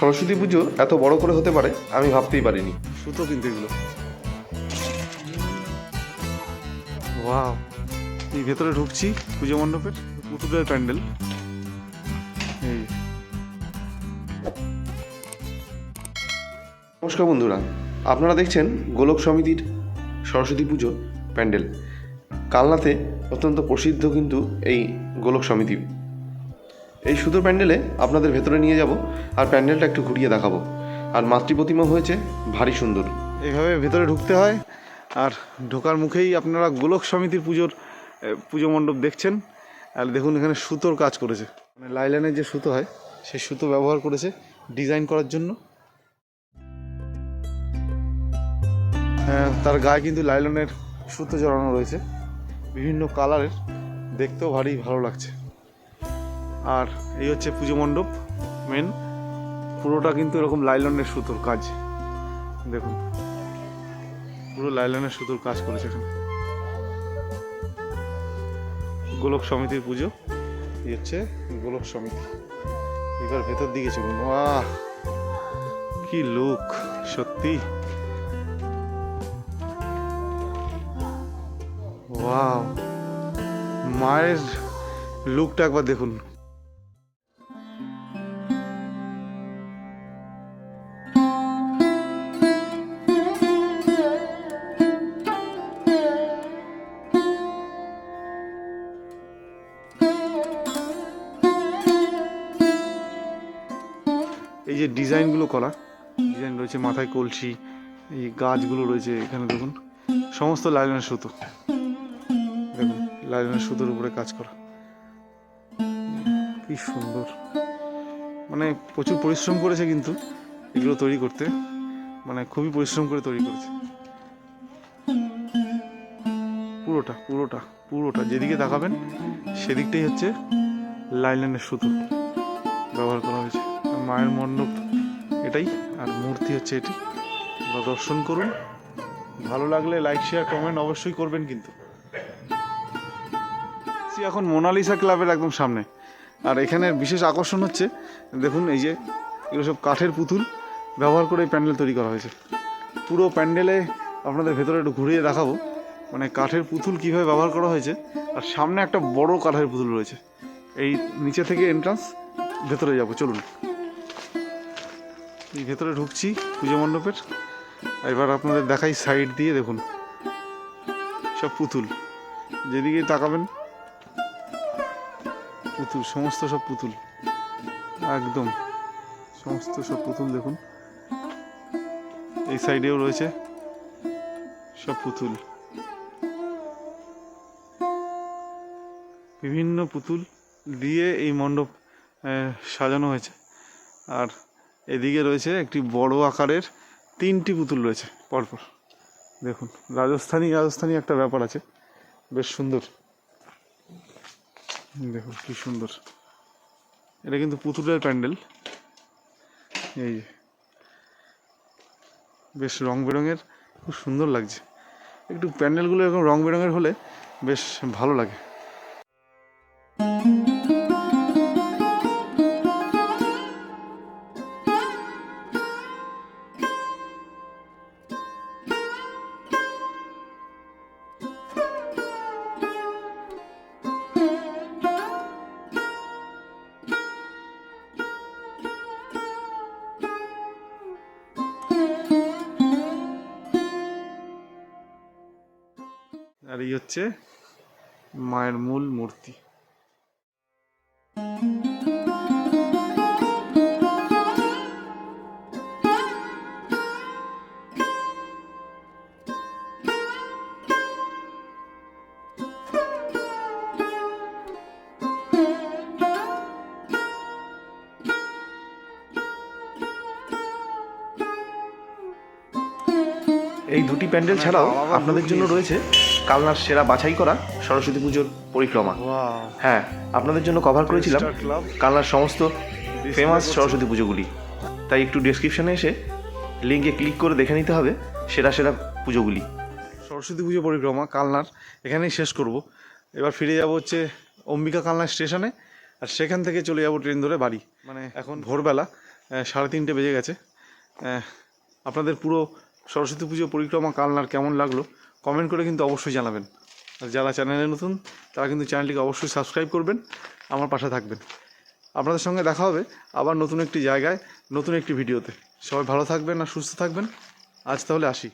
সরস্বতী পুজো এত বড় করে হতে পারে আমি ভাবতেই পারিনি। সুতো কিন্তু এগুলো। ওয়াও এই ভেতরে ঢুকছি পুজো মণ্ডপের পুতুলের প্যান্ডেল। এই। নমস্কার বন্ধুরা আপনারা দেখছেন গোলক সমিতির সরস্বতী পুজো প্যান্ডেল। কালনাতে অত্যন্ত প্রসিদ্ধ কিন্তু এই গোলক সমিতি। এই সুতো প্যান্ডেলে আপনাদের ভেতরে নিয়ে যাব আর প্যান্ডেলটা একটু ঘুরিয়ে দেখাবো। আর মাতৃ প্রতিমা হয়েছে ভারী সুন্দর। এইভাবে ভেতরে ঢুকতে হয় আর ঢোকার মুখেই আপনারা গোলক সমিতির পুজোর পুজো মণ্ডপ দেখছেন। আর দেখুন এখানে সুতোর কাজ করেছে। মানে লাইলানের যে সুতো হয়, সেই সুতো ব্যবহার করেছে ডিজাইন করার জন্য। তার গায়ে কিন্তু লাইলনের সুতো জড়ানো রয়েছে। বিভিন্ন কালারের। দেখতেও ভারী ভালো লাগছে। আর এই হচ্ছে পুজো মণ্ডপ মেন পুরোটা কিন্তু এরকম লাইলনের সুতোর কাজ। দেখুন, পুরো লাইলনের সুতোর কাজ করেছে এখানে। গোলক সমিতির পুজো, এই হচ্ছে গোলক সমিতি। এবার ভেতর দিকে চলুন। বাহ কি লুক, সত্যি। মায়ের লুকটা একবার দেখুন। এই যে ডিজাইনগুলো করা, ডিজাইন রয়েছে মাথায় কলসি, এই গাছগুলো রয়েছে এখানে দেখুন, সমস্ত লাইলনের সুতো। দেখুন, লাইলনের সুতোর উপরে কাজ করা। কি সুন্দর। মানে প্রচুর পরিশ্রম করেছে কিন্তু এগুলো তৈরি করতে মানে খুবই পরিশ্রম করে তৈরি করেছে। পুরোটা পুরোটা পুরোটা, যেদিকে তাকাবেন সেদিকটাই হচ্ছে লাইলনের সুতো ব্যবহার করা হয়েছে। মায়ের মণ্ডপ। এটাই। আর মূর্তি হচ্ছে এটি। দর্শন করুন। ভালো লাগলে লাইক শেয়ার কমেন্ট অবশ্যই করবেন কিন্তু। এখন মোনালিসা ক্লাবের একদম সামনে। আর এখানে বিশেষ আকর্ষণ হচ্ছে, দেখুন এই যে, এগুলো সব কাঠের পুতুল। ব্যবহার করে প্যান্ডেল তৈরি করা হয়েছে। পুরো প্যান্ডেলে আপনাদের ভেতরে একটু ঘুরিয়ে দেখাবো। মানে কাঠের পুতুল কীভাবে ব্যবহার করা হয়েছে। আর সামনে একটা বড় কাঠের পুতুল রয়েছে। এই নিচে থেকে এন্ট্রান্স ভেতরে যাব। চলুন। ভেতরে ঢুকছি পুজো মণ্ডপের। এবার আপনাদের দেখাই সাইড দিয়ে, দেখুন। সব পুতুল। যেদিকে তাকাবেন, পুতুল, সমস্ত সব পুতুল। একদম, সমস্ত সব পুতুল, দেখুন। এই সাইডেও রয়েছে সব পুতুল। বিভিন্ন পুতুল দিয়ে এই মণ্ডপ সাজানো হয়েছে। আর এদিকে রয়েছে একটি বড় আকারের তিনটি পুতুল রয়েছে, পরপর। দেখুন, রাজস্থানী রাজস্থানী একটা ব্যাপার আছে, বেশ সুন্দর। দেখুন, কি সুন্দর। এটা কিন্তু পুতুলের প্যান্ডেল। এই যে, বেশ রং বেরঙের খুব সুন্দর লাগছে। একটু প্যান্ডেলগুলো এরকম রং বেরঙের হলে বেশ ভালো লাগে। আর এই হচ্ছে মায়ের মূল মূর্তি। এই দুটি প্যান্ডেল ছাড়াও আপনাদের জন্য রয়েছে কালনার সেরা বাছাই করা সরস্বতী পুজোর পরিক্রমা। হ্যাঁ আপনাদের জন্য কভার করেছিলাম কালনার সমস্ত ফেমাস সরস্বতী পুজোগুলি। তাই একটু ডেসক্রিপশনে এসে লিঙ্কে ক্লিক করে দেখে নিতে হবে সেরা সেরা পুজোগুলি। সরস্বতী পুজো পরিক্রমা কালনার এখানেই শেষ করব। এবার ফিরে যাব হচ্ছে অম্বিকা কালনা স্টেশনে আর সেখান থেকে চলে যাব ট্রেন ধরে বাড়ি। মানে এখন ভোরবেলা সাড়ে তিনটে বেজে গেছে। আপনাদের পুরো সরস্বতী পুজো পরিক্রমা কালনার কেমন লাগল কমেন্ট করে কিন্তু অবশ্যই জানাবেন। আর যারা চ্যানেলে নতুন, তারা কিন্তু চ্যানেলটিকে অবশ্যই সাবস্ক্রাইব করবেন, আমার পাশে থাকবেন। আপনাদের সঙ্গে দেখা হবে আবার নতুন একটি জায়গায়, নতুন একটি ভিডিওতে। সবাই ভালো থাকবেন আর সুস্থ থাকবেন। আজ তাহলে আসি।